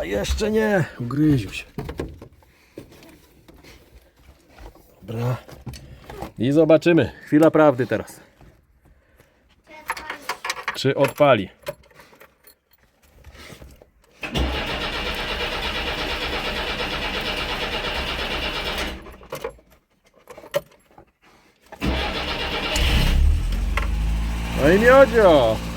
Chyba jeszcze nie. Ugryził się. Dobra. I zobaczymy. Chwila prawdy teraz. Czy odpali? No i miodzio!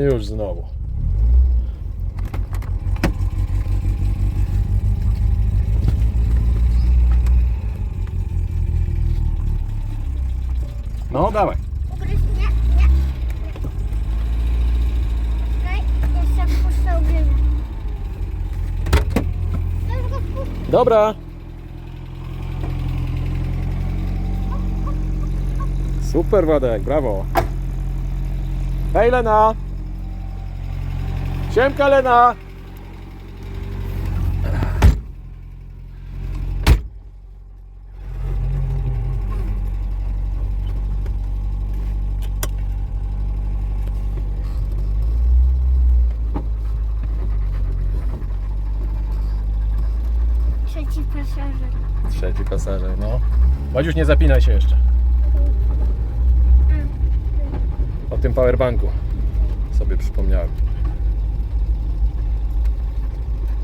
Już znowu. No dawaj. Dobra. Super Wadek, brawo. Hej Lena. Siemka Lena. Trzeci pasażer. Trzeci pasażer, no. Wadziuś, nie zapinaj się jeszcze. O tym powerbanku sobie przypomniałem.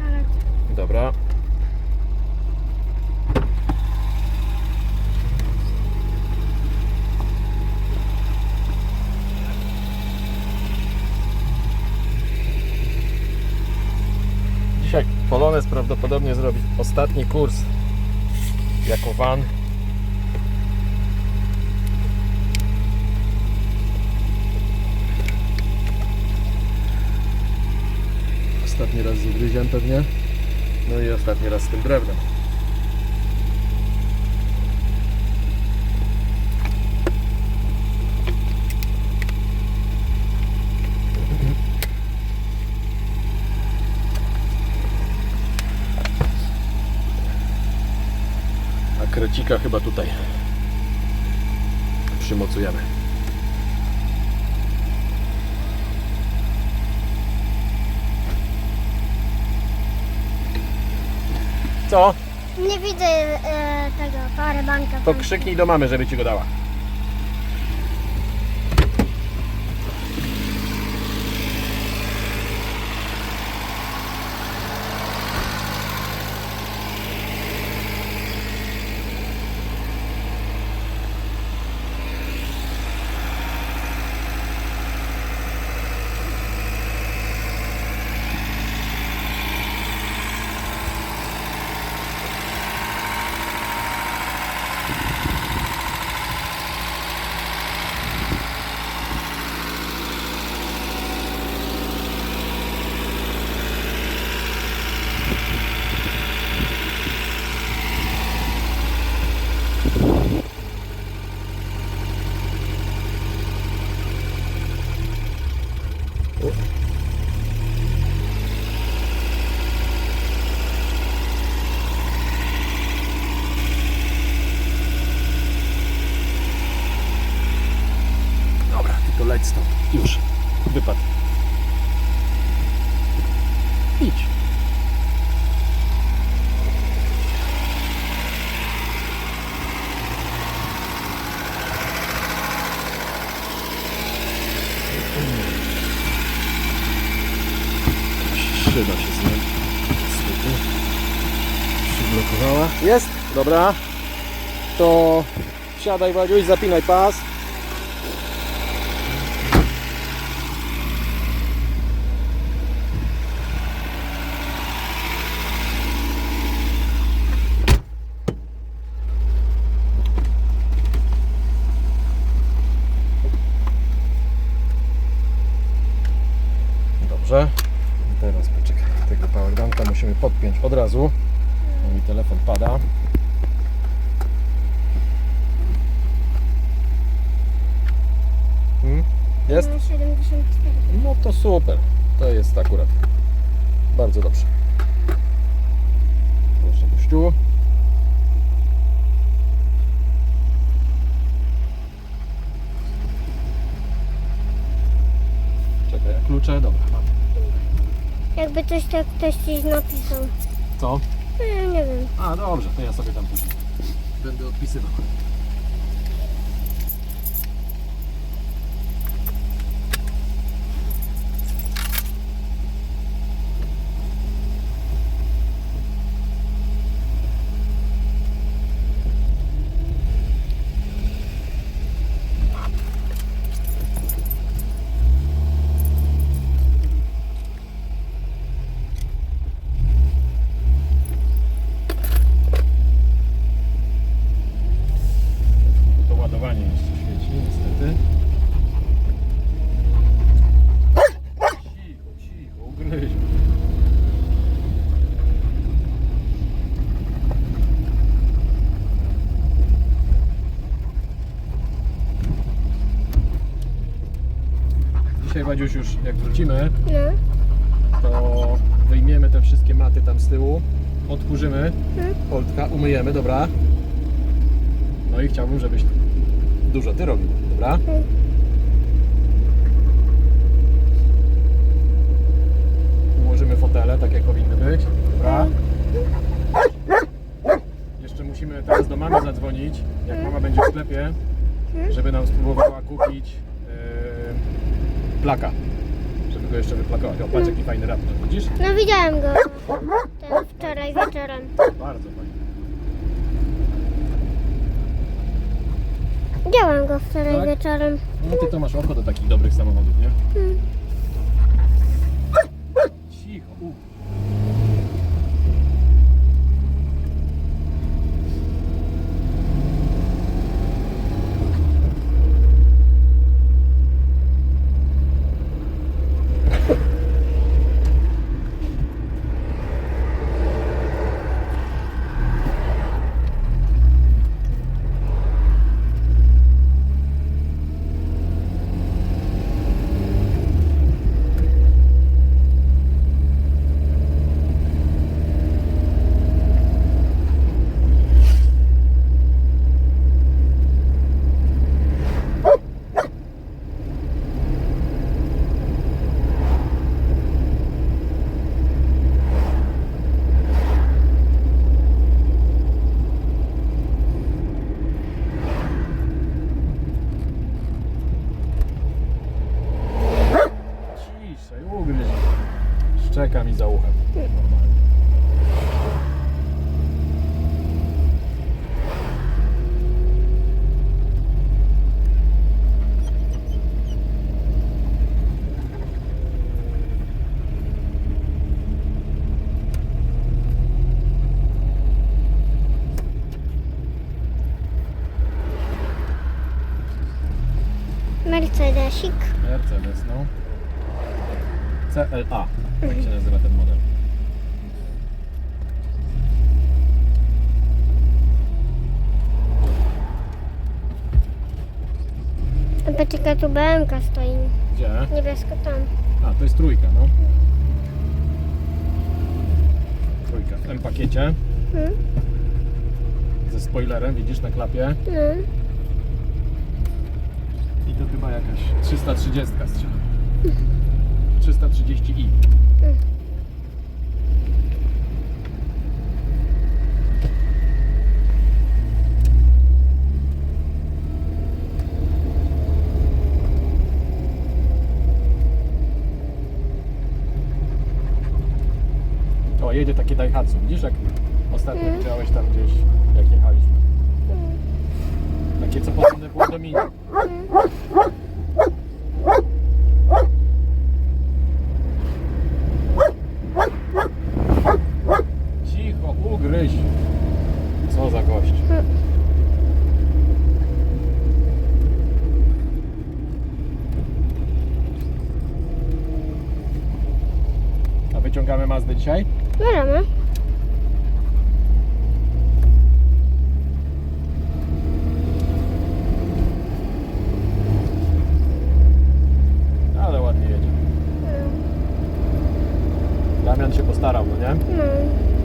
Ale Dobra. Dzisiaj Polones prawdopodobnie zrobi ostatni kurs jako van. Ostatni raz z ugryziem pewnie. No i ostatni raz z tym drewnem. A krecika chyba tutaj przymocujemy. Co? nie widzę e, tego powerbanka. To krzyknij do mamy, żeby ci go dała. Dobra. To siadaj Wadziuś, zapinaj pas. Dobrze. Teraz poczekaj, tego powerbanka musimy podpiąć od razu. Mi telefon pada. No to super. To jest akurat bardzo dobrze. Proszę gościu. Czekaj, klucze? Dobra, mam. Jakby coś tak ktoś ci napisał. Co? No, nie wiem. A, dobrze, to ja sobie tam później będę odpisywał. Wadziuś, już jak wrócimy, No. to wyjmiemy te wszystkie maty tam z tyłu, odkurzymy? Poltka, umyjemy, dobra? No i chciałbym, żebyś dużo ty robił, dobra? Hmm. Ułożymy fotele, tak jak powinny być, dobra? Jeszcze musimy teraz do mamy zadzwonić, jak mama będzie w sklepie, żeby nam spróbowała kupić plaka. Żeby go jeszcze wyplakować. O, patrz jaki fajny raptor, widzisz? No widziałem go ten wczoraj wieczorem. Bardzo fajny. Widziałem go wczoraj Tak? wieczorem. No ty to masz oko do takich dobrych samochodów, nie? Hmm. Szczeka mi za uchem. Normalnie. Mercedesik. Mercedes, no. CLA, tak się nazywa ten model. Patrz tu BMK stoi. Gdzie? Niebiesko tam. A, to jest trójka, no. Trójka w M pakiecie Hmm? ze spoilerem, widzisz na klapie. No. I to chyba jakaś 330 strzela. 330i. O, jedzie takie Daihatsu, widzisz jak ostatnio Mm. widziałeś tam gdzieś, jak jechaliśmy. Mm. Takie co podobne było do Mini. Cicho, 嗯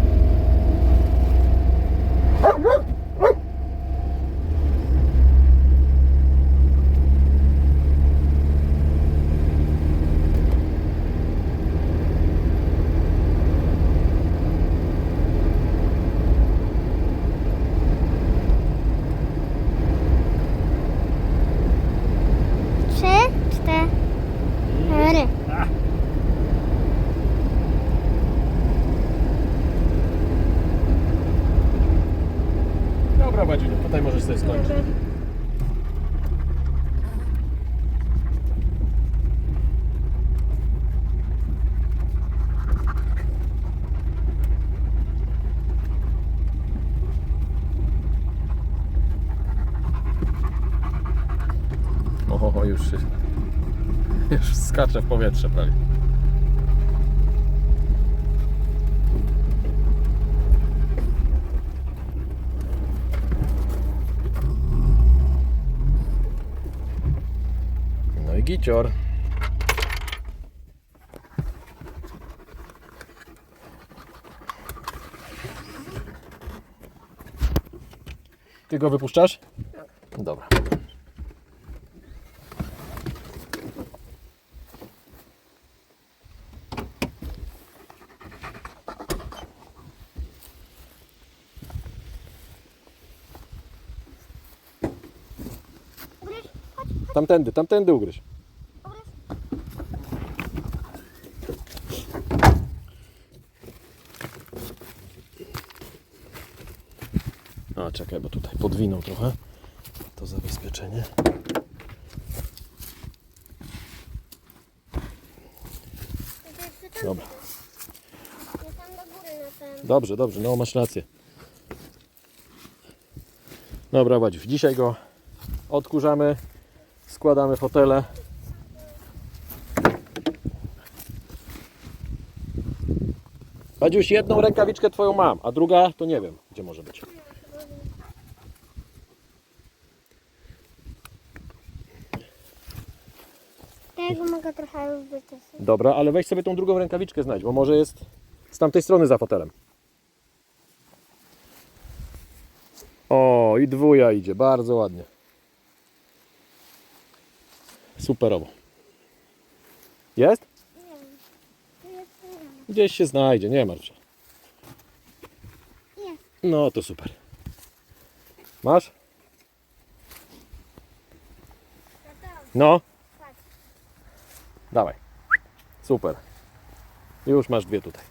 już się... Już skacze w powietrze prawie. No i gicior. Ty go wypuszczasz? Dobra. Tamtędy, tamtędy ugryź. A czekaj, bo tutaj podwinął trochę to zabezpieczenie. Dobra, dobrze, dobrze, no masz rację. Dobra, Wadziu, dzisiaj go odkurzamy, składamy fotele. Wadziuś, jedną rękawiczkę twoją mam, a druga to nie wiem, gdzie może być. Tego mogę trochę wycisnąć. Dobra, ale weź sobie tą drugą rękawiczkę znajdź, bo może jest z tamtej strony za fotelem. O, i dwuja idzie, bardzo ładnie. Superowo. Jest? Gdzieś się znajdzie, nie martw się. No to super. Masz? No, dawaj. Super. Już masz dwie tutaj.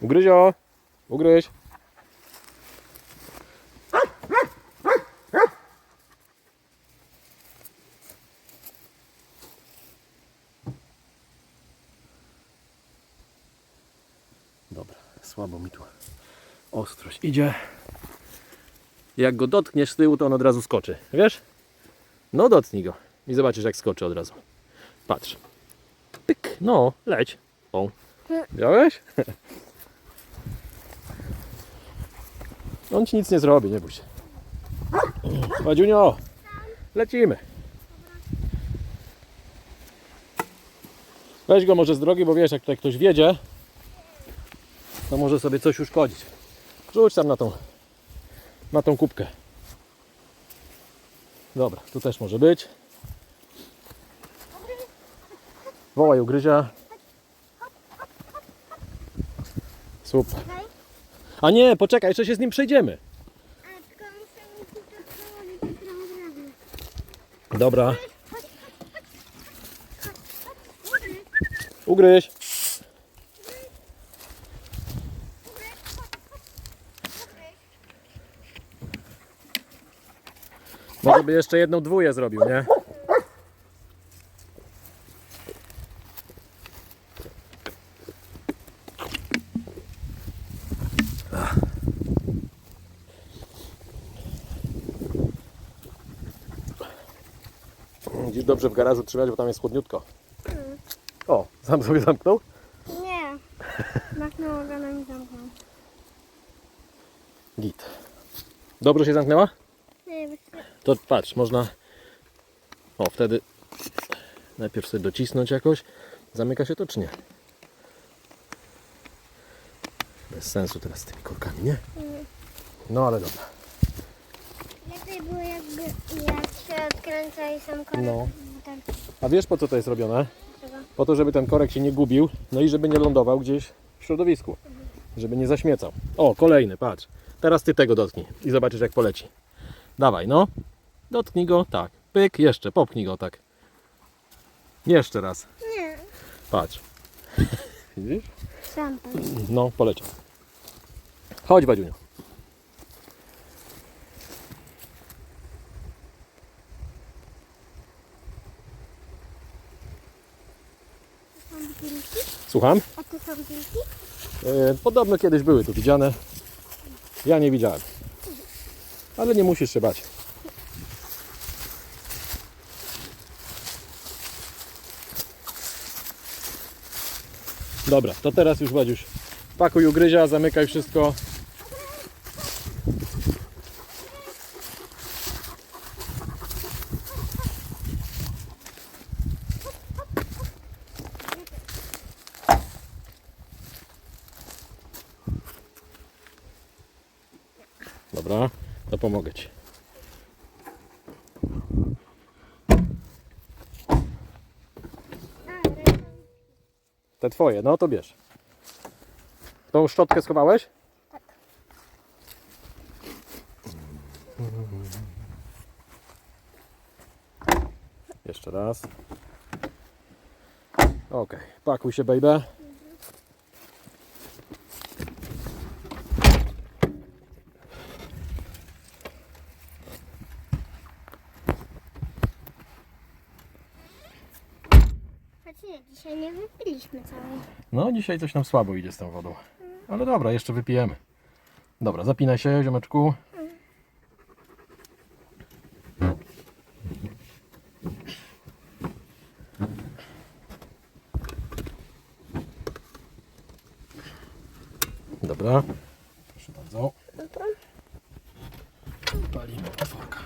Ugryzio, ugryź. Dobra, słabo mi tu ostrość idzie. Jak go dotkniesz z tyłu, to on od razu skoczy. Wiesz? No dotknij go i zobaczysz jak skoczy od razu. Patrz. Pyk, no, leć. O. Widziałeś? On ci nic nie zrobi, nie bój się. Wadziunio, lecimy. Weź go może z drogi, bo wiesz, jak tutaj ktoś wiedzie, to może sobie coś uszkodzić. Rzuć tam na tą, na tą kubkę. Dobra, tu też może być. Wołaj ugryzia. Super. A nie, poczekaj, jeszcze się z nim przejdziemy. A tylko muszę mi tu to przełożyć od razu. Dobra. Ugryź. Może by jeszcze jedną dwóję zrobił, nie? Dziś dobrze w garażu trzymać, bo tam jest chłodniutko. O, sam sobie zamknął? Nie. Machnęło go na mi zamknął. Git. Dobrze się zamknęła? To patrz, można. O, wtedy najpierw sobie docisnąć jakoś. Zamyka się to czy nie? Bez sensu teraz z tymi korkami, nie? No ale dobra. lepiej było jakby jak się odkręca i sam korek No. ten A wiesz po co to jest robione? tego. Po to, żeby ten korek się nie gubił, no i żeby nie lądował gdzieś w środowisku. Żeby nie zaśmiecał. O, kolejny, patrz. Teraz ty tego dotknij i zobaczysz jak poleci. Dawaj, no. Dotknij go, tak. Pyk, jeszcze, popchnij go, tak. Jeszcze raz. Nie. Patrz. Widzisz? Sam pan. No, poleciał. Chodź, Badziuniu. Słucham? A to są wilki? E, podobno kiedyś były tu widziane. Ja nie widziałem. Ale nie musisz się bać. Dobra, to teraz już Wadziuś pakuj ugryzia, zamykaj wszystko. Dobra, to pomogę Ci. A, ręką. Te Twoje, no to bierz. Tą szczotkę schowałeś? Tak. Jeszcze raz. Ok, pakuj się, baby. Choć nie, dzisiaj nie wypiliśmy całej. No, dzisiaj coś nam słabo idzie z tą wodą. Ale dobra, jeszcze wypijemy. Dobra, zapinaj się, ziomeczku. Dobra, proszę bardzo. Dobra. Palimy otworka.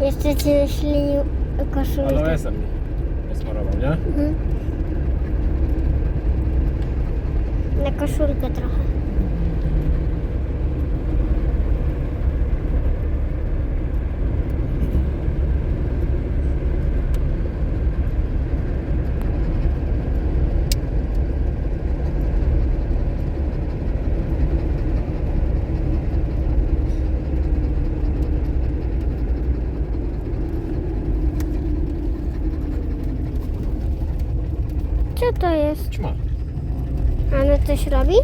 Jeszcze cię ślinił koszulkę. Aloesem Rabi.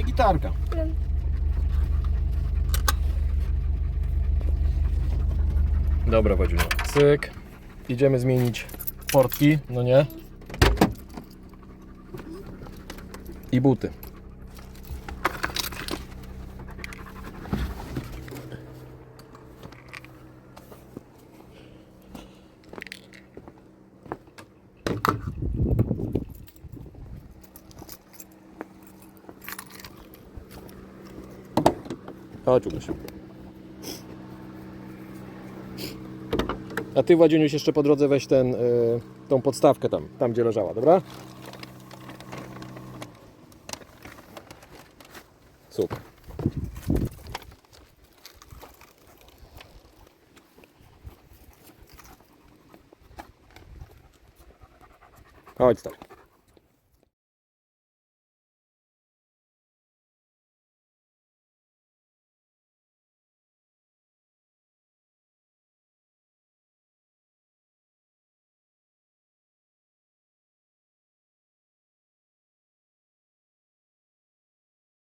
I gitarka. Dobra, Wadziuniu. Cyk. Idziemy zmienić portki, no nie? I buty. Chodź, Ulusiu. A ty, Władziuniuś, jeszcze po drodze weź ten, y, tą podstawkę tam, tam gdzie leżała, dobra? Super. Chodź stary.